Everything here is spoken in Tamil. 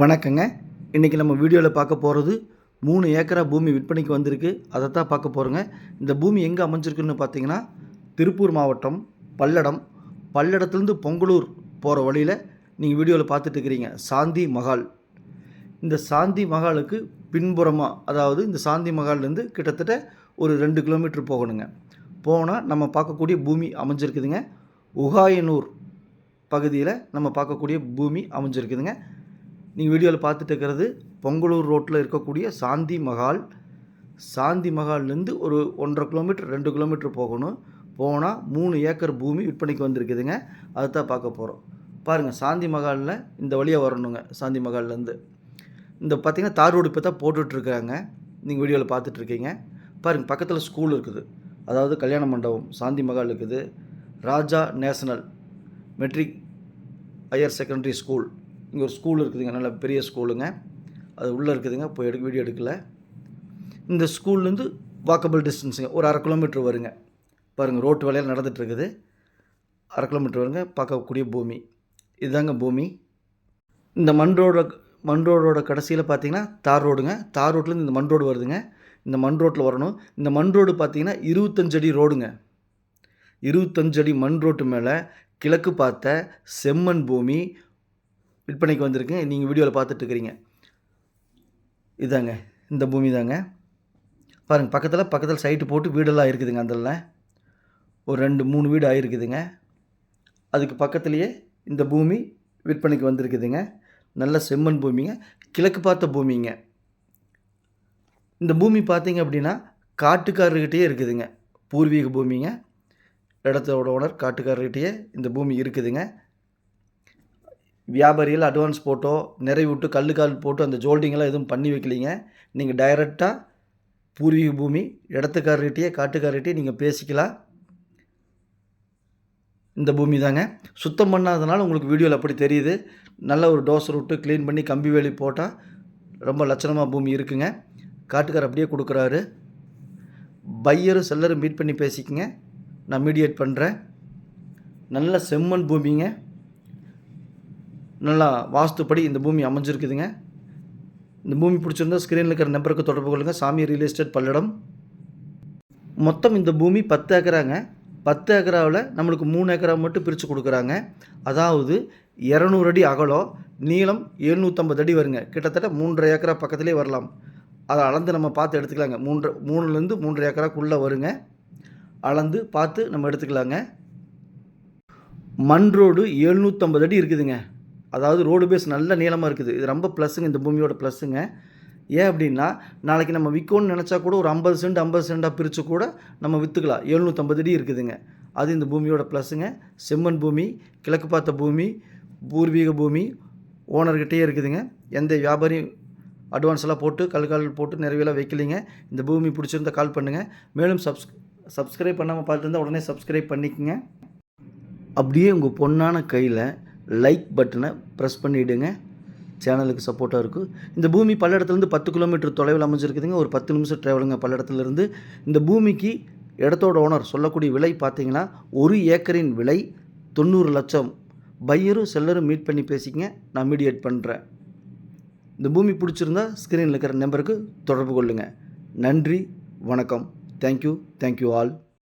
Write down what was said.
வணக்கங்க. இன்றைக்கி நம்ம வீடியோவில் பார்க்க போகிறது மூணு ஏக்கரா பூமி விற்பனைக்கு வந்திருக்கு. அதை தான் பார்க்க போகிறோங்க இந்த பூமி எங்கே அமைஞ்சிருக்குன்னு பார்த்தீங்கன்னா திருப்பூர் மாவட்டம் பல்லடம். பல்லடத்துலேருந்து பொங்கலூர் போகிற வழியில் நீங்கள் வீடியோவில் பார்த்துட்டு இருக்கிறீங்க. சாந்தி மகால் இந்த சாந்தி மகாலுக்கு பின்புறமாக அதாவது இந்த சாந்தி மகால்லேருந்து கிட்டத்தட்ட ஒரு ரெண்டு கிலோமீட்டர் போகணுங்க. போனால் நம்ம பார்க்கக்கூடிய பூமி அமைஞ்சிருக்குதுங்க. உகாயனூர் பகுதியில் நம்ம பார்க்கக்கூடிய பூமி அமைஞ்சிருக்குதுங்க. நீங்கள் வீடியோவில் பார்த்துட்டு இருக்கிறது பொங்கலூர் ரோட்டில் இருக்கக்கூடிய சாந்தி மகால் சாந்தி மகால்லேருந்து ஒரு ஒன்றரை கிலோமீட்டர் ரெண்டு கிலோமீட்டர் போகணும். போனால் மூணு ஏக்கர் பூமி விற்பனைக்கு வந்திருக்குதுங்க. அதை தான் பார்க்க போகிறோம் பாருங்கள் சாந்தி மகாலில் இந்த வழியாக வரணுங்க சாந்தி மகால்லேருந்து இந்த பார்த்திங்கன்னா தார் ரோடு இப்போ தான் போட்டுட்ருக்காங்க. நீங்கள் வீடியோவில் பார்த்துட்ருக்கீங்க பாருங்கள் பக்கத்தில் ஸ்கூல் இருக்குது. அதாவது கல்யாண மண்டபம் சாந்தி மகால் இருக்குது. Raja national matric higher secondary school இங்கே ஒரு ஸ்கூல் இருக்குதுங்க. நல்ல பெரிய ஸ்கூலுங்க அது உள்ளே இருக்குதுங்க. போய் எடுக்க வீடியோ எடுக்கல. இந்த ஸ்கூல்லேருந்து வாக்கபிள் டிஸ்டன்ஸுங்க ஒரு அரை கிலோமீட்டர் வருங்க. பாருங்கள் ரோட்டு வேலையில் நடந்துகிட்ருக்குது அரை கிலோமீட்டர் வருங்க. பார்க்கக்கூடிய பூமி. இதுதாங்க பூமி. இந்த மண் ரோட மண் ரோடோட கடைசியில் பார்த்தீங்கன்னா தார் ரோடுங்க. தார் ரோட்லேருந்து இந்த மண் ரோடு வருதுங்க. இந்த மண் ரோட்டில் வரணும். இந்த மண் ரோடு பார்த்தீங்கன்னா இருபத்தஞ்சடி ரோடுங்க. இருபத்தஞ்சடி மண் ரோட்டு மேலே கிழக்கு பார்த்த செம்மண் பூமி விற்பனைக்கு வந்திருக்கு. நீங்கள் வீடியோவில் பார்த்துட்டு இருக்கிறீங்க இதாங்க இந்த பூமி தாங்க. பாருங்கள் பக்கத்தில் பக்கத்தில் சைட்டு போட்டு வீடெல்லாம் இருக்குதுங்க அதில் ஒரு ரெண்டு மூணு வீடு ஆகிருக்குதுங்க அதுக்கு பக்கத்துலேயே இந்த பூமி விற்பனைக்கு வந்திருக்குதுங்க. நல்ல செம்மண் பூமிங்க. கிழக்கு பார்த்த பூமிங்க. இந்த பூமி பார்த்தீங்க அப்படின்னா காட்டுக்காரர்கிட்டயே இருக்குதுங்க. பூர்வீக பூமிங்க. இடத்தோட ஓனர் காட்டுக்காரர்கிட்டயே இந்த பூமி இருக்குதுங்க. வியாபாரிகள் அட்வான்ஸ் போட்டோ நிறைவு விட்டு கல் கால் போட்டு அந்த ஜோல்டிங்கெல்லாம் எதுவும் பண்ணி வைக்கலிங்க. நீங்கள் டைரெக்டாக பூர்வீக பூமி இடத்துக்காரர்கிட்டயே காட்டுக்காரர்கிட்டயே நீங்கள் பேசிக்கலாம். இந்த பூமி தாங்க. சுத்தம் பண்ணாதனால உங்களுக்கு வீடியோவில் அப்படி தெரியுது. நல்ல ஒரு டோசர் விட்டு க்ளீன் பண்ணி கம்பி வேலி போட்டால் ரொம்ப லட்சணமாக பூமி இருக்குங்க. காட்டுக்கார் அப்படியே கொடுக்குறாரு. பையரும் செல்லரும் மீட் பண்ணி பேசிக்கங்க. நான் மீடியேட் பண்ணுறேன் நல்ல செம்மண் பூமிங்க. நல்லா வாஸ்துப்படி இந்த பூமி அமைஞ்சிருக்குதுங்க. இந்த பூமி பிடிச்சிருந்தா ஸ்க்ரீனில் இருக்கிற நம்பருக்கு தொடர்பு கொள்ளுங்கள் சாமி ரியல் எஸ்டேட் பல்லடம். மொத்தம் இந்த பூமி பத்து ஏக்கராங்க. பத்து ஏக்கராவில் நம்மளுக்கு மூணு ஏக்கரா மட்டும் பிரித்து கொடுக்குறாங்க. அதாவது இரநூறு அடி அகலம் நீளம் எழுநூற்றம்பது அடி வருங்க. கிட்டத்தட்ட மூன்றரை ஏக்கரா பக்கத்துலேயே வரலாம். அதை அளந்து நம்ம பார்த்து எடுத்துக்கலாங்க. மூன்று மூணுலேருந்து மூன்றரை ஏக்கராக்குள்ளே வருங்க. அளந்து பார்த்து நம்ம எடுத்துக்கலாங்க. மண் ரோடு எழுநூற்றம்பது அடி இருக்குதுங்க. அதாவது ரோடு பேஸ் நல்ல நீளமாக இருக்குது. இது ரொம்ப ப்ளஸ்ஸுங்க இந்த பூமியோட ப்ளஸ்ஸுங்க ஏன் அப்படின்னா நாளைக்கு நம்ம விற்கணும்னு நினச்சா கூட ஒரு ஐம்பது சென்ட் ஐம்பது சென்டாக பிரித்து கூட நம்ம விற்றுக்கலாம் எழுநூற்றம்பது அடி இருக்குதுங்க. அது இந்த பூமியோட ப்ளஸ்ஸுங்க செம்மண் பூமி கிழக்கு பார்த்த பூமி பூர்வீக பூமி ஓனர்கிட்டே இருக்குதுங்க. எந்த வியாபாரியும் அட்வான்ஸ் எல்லாம் போட்டு கல் கால் போட்டு நிறைவேலாம் வைக்கலிங்க. இந்த பூமி பிடிச்சிருந்தா கால் பண்ணுங்கள் மேலும் சப்ஸ் சப்ஸ்கிரைப் பண்ணாமல் பார்த்துருந்தா உடனே சப்ஸ்கிரைப் பண்ணிக்கங்க. அப்படியே உங்கள் பொண்ணான கையில் லைக் பட்டனை ப்ரெஸ் பண்ணிவிடுங்க சேனலுக்கு சப்போர்ட்டாக இருக்கும். இந்த பூமி பல்லடத்துலேருந்து பத்து கிலோமீட்டர் தொலைவில் அமைஞ்சிருக்குதுங்க. ஒரு பத்து நிமிஷம் ட்ராவலுங்க பல்லடத்துலேருந்து இந்த பூமிக்கு இடத்தோட ஓனர் சொல்லக்கூடிய விலை பார்த்தீங்கன்னா ஒரு ஏக்கரின் விலை தொண்ணூறு லட்சம். பையரும் செல்லரும் மீட் பண்ணி பேசிக்கங்க. நான் மீடியேட் பண்ணுறேன் இந்த பூமி பிடிச்சிருந்தா ஸ்க்ரீனில் இருக்கிற நம்பருக்கு தொடர்பு கொள்ளுங்கள் நன்றி வணக்கம். Thank you thank you all